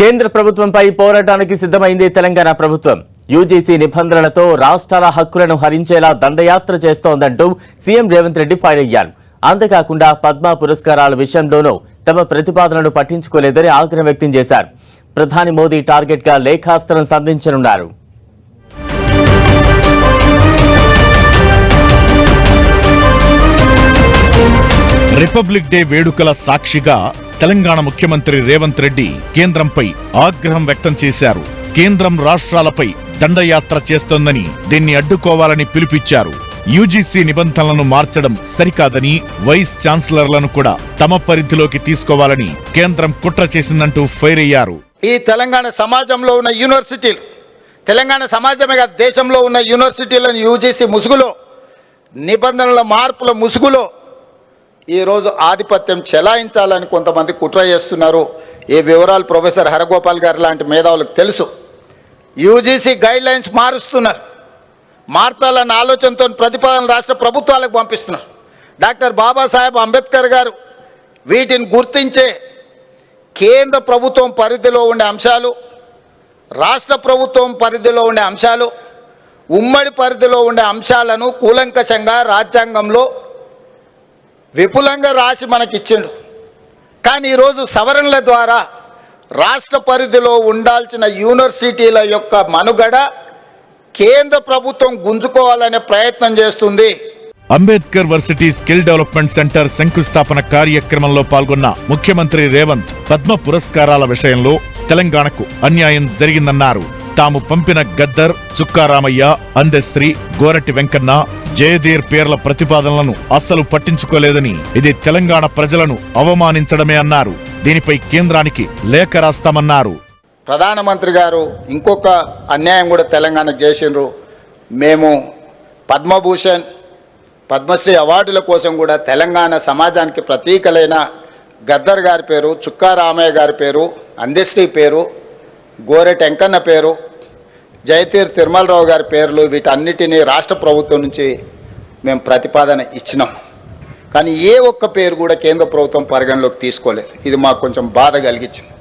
కేంద్ర ప్రభుత్వంపై పోరాటానికి సిద్ధమైంది తెలంగాణ ప్రభుత్వం. యూజీసీ నిబంధనలతో రాష్ట్రాల హక్కులను హరించేలా దండయాత్ర చేస్తోందంటూ సీఎం రేవంత్ రెడ్డి ఫైర్ అయ్యారు. అంతేకాకుండా పద్మ పురస్కారాల విషయంలోనూ తమ ప్రతిపాదనను పట్టించుకోలేదని ఆగ్రహం వ్యక్తం చేశారు. ప్రధాని మోదీ టార్గెట్గా లేఖాస్త్రం సంధించనున్నారు. రిపబ్లిక్ డే వేడుకల సాక్షిగా తెలంగాణ ముఖ్యమంత్రి రేవంత్ రెడ్డి కేంద్రంపై ఆగ్రహం వ్యక్తం చేశారు. కేంద్రం రాష్ట్రాలపై దండయాత్ర చేస్తోందని దీన్ని అడ్డుకోవాలని పిలుపిచ్చారు యూజీసీ నిబంధనలను మార్చడం సరికాదని వైస్ ఛాన్సలర్లను కూడా తమ పరిధిలోకి తీసుకోవాలని కేంద్రం కుట్ర చేసిందంటూ ఫైర్ అయ్యారు. ఈ తెలంగాణ సమాజంలో ఉన్న యూనివర్సిటీలు తెలంగాణ సమాజమే కాదు దేశంలో ఉన్న యూనివర్సిటీలను యూజీసీ ముసుగులో నిబంధనల మార్పుల ముసుగులో ఈరోజు ఆధిపత్యం చెలాయించాలని కొంతమంది కుట్ర చేస్తున్నారు. ఈ వివరాలు ప్రొఫెసర్ హరగోపాల్ గారు లాంటి మేధావులకు తెలుసు. యూజీసీ గైడ్ లైన్స్ మారుస్తున్నారు. మార్చాలన్న ఆలోచనతో ప్రతిపాదన రాష్ట్ర ప్రభుత్వాలకు పంపిస్తున్నారు. డాక్టర్ బాబాసాహెబ్ అంబేద్కర్ గారు వీటిని గుర్తించే కేంద్ర ప్రభుత్వం పరిధిలో ఉండే అంశాలు రాష్ట్ర ప్రభుత్వం పరిధిలో ఉండే అంశాలు ఉమ్మడి పరిధిలో ఉండే అంశాలను కూలంకషంగా రాజ్యాంగంలో విపులంగా రాసి మనకిచ్చిండు. కానీ ఈరోజు సవరణల ద్వారా రాష్ట్ర పరిధిలో ఉండాల్సిన యూనివర్సిటీల యొక్క మనుగడ కేంద్ర ప్రభుత్వం గుంజుకోవాలనే ప్రయత్నం చేస్తుంది. Ambedkar varsity skill development centre శంకుస్థాపన కార్యక్రమంలో పాల్గొన్న ముఖ్యమంత్రి రేవంత్ పద్మ పురస్కారాల విషయంలో తెలంగాణకు అన్యాయం జరిగిందన్నారు. తాము పంపిన గద్దర్ చుక్కారామయ్య అందశ్రీ గోరటి వెంకన్న జయధీర్ పేర్ల ప్రతిపాదనలను అస్సలు పట్టించుకోలేదని ఇది తెలంగాణ ప్రజలను అవమానించడమే అన్నారు. దీనిపై కేంద్రానికి లేఖ రాస్తామన్నారు. ప్రధానమంత్రి గారు ఇంకొక అన్యాయం కూడా తెలంగాణ చేసిండ్రు. మేము పద్మభూషణ్ పద్మశ్రీ అవార్డుల కోసం కూడా తెలంగాణ సమాజానికి ప్రతీకలైన గద్దర్ గారి పేరు చుక్కారామయ్య గారి పేరు అందశ్రీ పేరు గోరె వెంకన్న పేరు జయతీర్ తిరుమలరావు గారి పేర్లు వీటన్నిటినీ రాష్ట్ర ప్రభుత్వం నుంచి మేము ప్రతిపాదన ఇచ్చినాం. కానీ ఏ ఒక్క పేరు కూడా కేంద్ర ప్రభుత్వం పరిగణలోకి తీసుకోలేదు. ఇది మాకు కొంచెం బాధ కలిగించింది.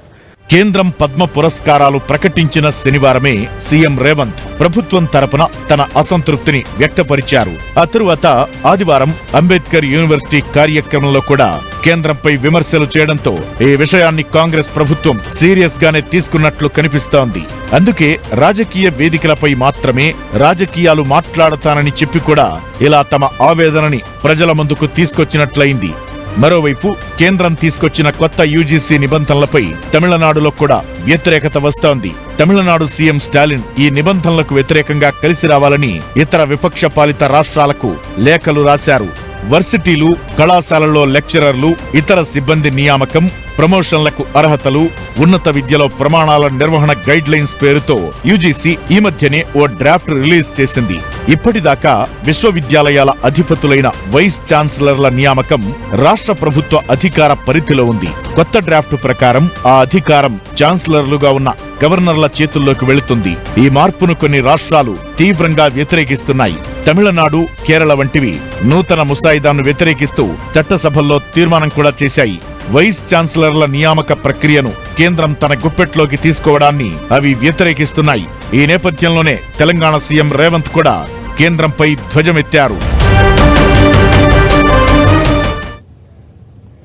కేంద్రం పద్మ పురస్కారాలు ప్రకటించిన శనివారమే సీఎం రేవంత్ ప్రభుత్వం తరపున తన అసంతృప్తిని వ్యక్తపరిచారు. ఆ తరువాత ఆదివారం అంబేద్కర్ యూనివర్సిటీ కార్యక్రమంలో కూడా కేంద్రంపై విమర్శలు చేయడంతో ఈ విషయాన్ని కాంగ్రెస్ ప్రభుత్వం సీరియస్ గానే తీసుకున్నట్లు కనిపిస్తోంది. అందుకే రాజకీయ వేదికలపై మాత్రమే రాజకీయాలు మాట్లాడతానని చెప్పి కూడా ఇలా తమ ఆవేదనని ప్రజల ముందుకు తీసుకొచ్చినట్లయింది. మరోవైపు కేంద్రం తీసుకొచ్చిన కొత్త యూజీసీ నిబంధనలపై తమిళనాడులో కూడా వ్యతిరేకత వస్తోంది. తమిళనాడు సీఎం స్టాలిన్ ఈ నిబంధనలకు వ్యతిరేకంగా కలిసి రావాలని ఇతర విపక్ష పాలిత రాష్ట్రాలకు లేఖలు రాశారు. వర్సిటీలు కళాశాలల్లో లెక్చరర్లు ఇతర సిబ్బంది నియామకం ప్రమోషన్లకు అర్హతలు ఉన్నత విద్యలో ప్రమాణాల నిర్వహణ గైడ్ లైన్స్ పేరుతో యూజీసీ ఈ మధ్యనే ఓ డ్రాఫ్ట్ రిలీజ్ చేసింది. ఇప్పటిదాకా విశ్వవిద్యాలయాల అధిపతులైన వైస్ ఛాన్సలర్ల నియామకం రాష్ట్ర ప్రభుత్వ అధికార పరిధిలో ఉంది. కొత్త డ్రాఫ్ట్ ప్రకారం ఆ అధికారం ఛాన్సలర్లుగా ఉన్న గవర్నర్ల చేతుల్లోకి వెళుతుంది. ఈ మార్పును కొన్ని రాష్ట్రాలు తీవ్రంగా వ్యతిరేకిస్తున్నాయి. తమిళనాడు కేరళ వంటివి నూతన ముసాయిదాను వ్యతిరేకిస్తూ చట్టసభల్లో తీర్మానం కూడా చేశాయి. వైస్ ఛాన్సలర్ల నియామక ప్రక్రియను కేంద్రం తన గుప్పెట్లోకి తీసుకోవడాన్ని అవి వ్యతిరేకిస్తున్నాయి. ఈ నేపథ్యంలోనే తెలంగాణ సీఎం రేవంత్ కూడా కేంద్రంపై ధ్వజమెత్తారు.